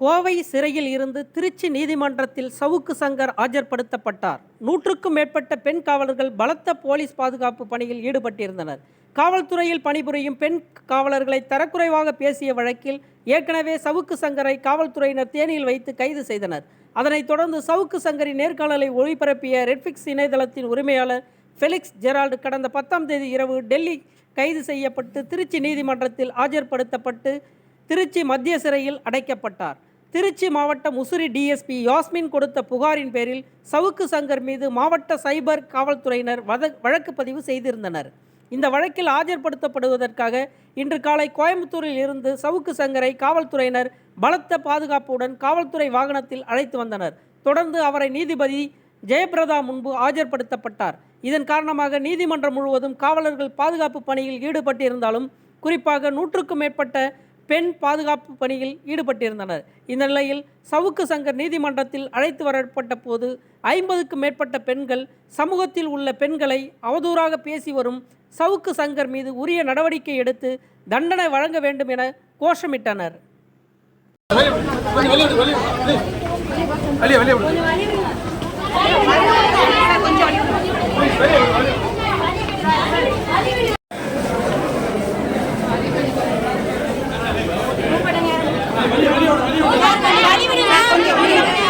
கோவை சிறையில் இருந்து திருச்சி நீதிமன்றத்தில் சவுக்கு சங்கர் ஆஜர்படுத்தப்பட்டார். நூற்றுக்கும் மேற்பட்ட பெண் காவலர்கள் பலத்த போலீஸ் பாதுகாப்பு பணியில் ஈடுபட்டிருந்தனர். காவல்துறையில் பணிபுரியும் பெண் காவலர்களை தரக்குறைவாக பேசிய வழக்கில் ஏற்கனவே சவுக்கு சங்கரை காவல்துறையினர் தேனியில் வைத்து கைது செய்தனர். அதனைத் தொடர்ந்து சவுக்கு சங்கரின் நேர்காணலை ஒளிபரப்பிய ரெட்ஃபிக்ஸ் இணையதளத்தின் உரிமையாளர் ஃபெலிக்ஸ் ஜெரால்டு கடந்த பத்தாம் தேதி இரவு டெல்லி கைது செய்யப்பட்டு திருச்சி நீதிமன்றத்தில் ஆஜர்படுத்தப்பட்டு திருச்சி மத்திய சிறையில் அடைக்கப்பட்டார். திருச்சி மாவட்ட முசிறி டிஎஸ்பி யாஸ்மின் கொடுத்த புகாரின் பேரில் சவுக்கு சங்கர் மீது மாவட்ட சைபர் காவல்துறையினர் வத வழக்கு பதிவு செய்திருந்தனர். இந்த வழக்கில் ஆஜர்படுத்தப்படுவதற்காக இன்று காலை கோயம்புத்தூரில் இருந்து சவுக்கு சங்கரை காவல்துறையினர் பலத்த பாதுகாப்புடன் காவல்துறை வாகனத்தில் அழைத்து வந்தனர். தொடர்ந்து அவரை நீதிபதி ஜெயபிரதா முன்பு ஆஜர்படுத்தப்பட்டார். இதன் காரணமாக நீதிமன்றம் முழுவதும் காவலர்கள் பாதுகாப்பு பணியில் ஈடுபட்டிருந்தாலும் குறிப்பாக நூற்றுக்கும் மேற்பட்ட பெண் பாதுகாப்பு பணியில் ஈடுபட்டிருந்தனர் இந்த நிலையில் சவுக்கு சங்கர் நீதிமன்றத்தில் அழைத்து வரப்பட்ட போது ஐம்பதுக்கும் மேற்பட்ட பெண்கள் சமூகத்தில் உள்ள பெண்களை அவதூறாக பேசி வரும் சவுக்கு சங்கர் மீது உரிய நடவடிக்கை எடுத்து தண்டனை வழங்க வேண்டும் என கோஷமிட்டனர் வெளியே வெளியே விடு.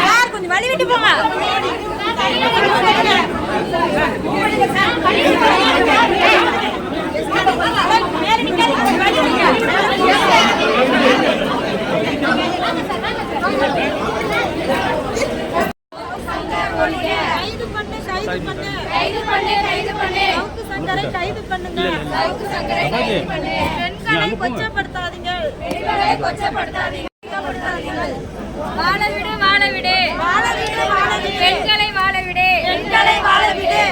யார் கொஞ்சம் வழி விட்டு போங்க மேல நிக்காதீங்க, கொஞ்சம் வழி விடுங்க. கைது பண்ணு, கைது பண்ணு. கைது பண்ணு கைது பண்ணு சவுக்கு சங்கரை கைது பண்ணுங்க சவுக்கு சங்கரை கைது பண்ணு பெண்களை கொச்சப்படுத்தாதீங்க பெண்களை கொச்சப்படுத்தாதீங்க வாழ விடு வாழ விடு. வாழ விடு, வாழ விடு. பெண்களை வாழ விடு பெண்களை வாழ விடு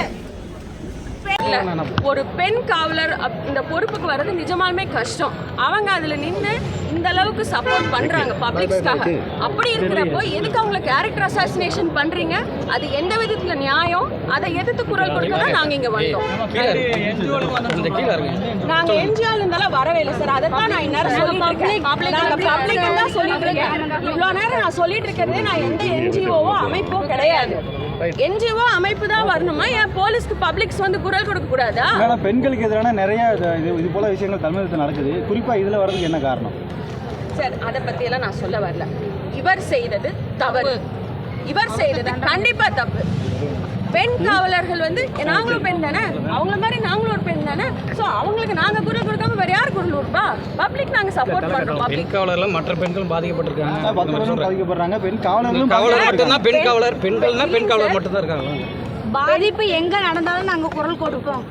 ஒரு பெண் காவலர் அப்- இந்த பொறுப்புக்கு வர்றது நிஜமாலுமே கஷ்டம் அவங்க அதுல நின்று இந்த அளவுக்கு சப்போர்ட் பண்றாங்க பப்ளிக்ஸ்க்காக அப்படி இருக்கிறப்போ எதுக்கு அவங்கள கேரக்டர் அசாசினேஷன் பண்றீங்க அது எந்த விதத்துல நியாயம் அதை எதிர்த்து குரல் கொடுக்க தான் நாங்க இங்க வந்தோம் நாங்க என்ஜிஓல இருந்தாலும் வரவே இல்லை சார். அதை தான் நான் இந்நேரம் சொல்லிட்டு இருக்கேன். நாங்க பப்ளிக் தான் சொல்லிட்டு இருக்கேன். இவ்வளோ நேரம் நான் சொல்லிட்டு இருக்கிறதே நான் எந்த என்ஜிஓவோ அமைப்போ கிடையாது. என்ஜிஓ அமைப்பு தான் வரணுமா? ஏன் போலீஸ்க்கு பப்ளிக்ஸ் வந்து குரல் கொடுக்க கூடாதா? பெண்களுக்கு எதிரான நிறைய இது- இது போல விஷயங்கள் தமிழகத்தில் நடக்குது. குறிப்பா இதுல வர்றதுக்கு என்ன காரணம்? சார் அதை பத்தி எல்லாம் நான் சொல்ல வரல. இவர் செய்தது தவறு இவர் செய்தது கண்டிப்பா தப்பு. பெண் காவலர்கள் வந்து நாங்களும் பெண் தானே? அவங்கள மாதிரி நாங்களும் ஒரு பெண் தானே? ஸோ அவங்களுக்கு நாங்க குரல் கொடுக்காம வேற யார் குரல் கொடுப்பா? பப்ளிக் நாங்க சப்போர்ட் பண்றோம். பெண் பப்ளிக் காவலர்லாம் மற்ற பெண்களும் பாதிக்கப்பட்டிருக்காங்க. பாதிக்கப்படுறாங்க. பெண் காவலர்களும் காவலர் மட்டும்தான். பெண் காவலர் பெண்கள்னா பெண் காவலர் மட்டும்தான் இருக்காங்க. பாதிப்பு எங்க நடந்தாலும் நாங்க குரல் கொடுப்போம்.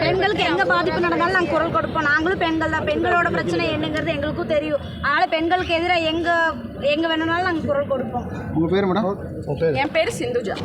பெண்களுக்கு எங்க பாதிப்பு நடந்தாலும் நாங்க குரல் கொடுப்போம். நாங்களும் பெண்கள் தான். பெண்களோட பிரச்சனை என்னங்கிறது எங்களுக்கும் தெரியும். அதனால பெண்களுக்கு எதிராக எங்க எங்க வேணும்னாலும் நாங்க குரல் கொடுப்போம். உங்க பேர் மேடம்? என் பேர் சிந்துஜா.